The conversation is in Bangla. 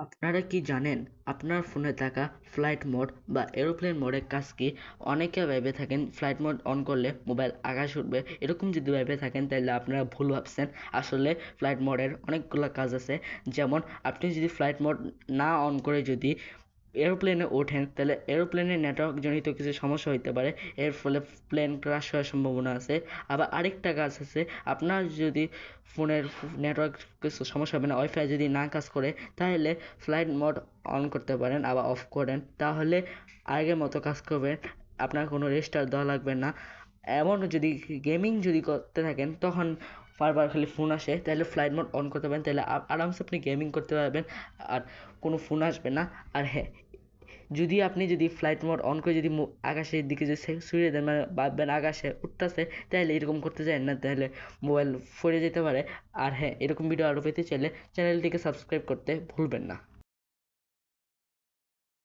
আপনারা কি জানেন আপনার ফোনে থাকা ফ্লাইট মোড বা এরোপ্লেন মোডের কাজ কি? অনেকে ভেবে থাকেন ফ্লাইট মোড অন করলে মোবাইল আকাশ উঠবে। এরকম যদি ভেবে থাকেন, তাহলে আপনারা ভুল ভাবছেন। আসলে ফ্লাইট মোডের অনেকগুলো কাজ আছে। যেমন, আপনি যদি ফ্লাইট মোড না অন করে যদি এরোপ্লেনে ওঠেন, তাহলে এরোপ্লেনের নেটওয়ার্ক জনিত কিছু সমস্যা হইতে পারে, এর ফলে প্লেন ক্রাশ হওয়ার সম্ভাবনা আছে। আবার আরেকটা কাজ আছে, আপনার যদি ফোনের নেটওয়ার্ক কিছু সমস্যা হবে না ওয়াইফাই যদি না কাজ করে, তাহলে ফ্লাইট মোড অন করতে পারেন, আবার অফ করেন, তাহলে আগের মতো কাজ করবেন, আপনার কোনো রেস্টার দেওয়া লাগবে না। এমন যদি গেমিং যদি করতে থাকেন, তখন বারবার খালি ফোন আসে, তাহলে ফ্লাইট মোড অন করতে পারেন, তাহলে আরামসে আপনি গেমিং করতে পারবেন, আর কোনো ফোন আসবে না। আর হ্যাঁ যদি আপনি যদি ফ্লাইট মোড অন করে যদি আকাশের দিকে যদি সরিয়ে দেন মানে ভাববেন আকাশে উঠতেছে, তাহলে এরকম করতে চান না, তাহলে মোবাইল ফরে যেতে পারে। আর হ্যাঁ এরকম ভিডিও আরও পেতে চাইলে চ্যানেলটিকে সাবস্ক্রাইব করতে ভুলবেন না।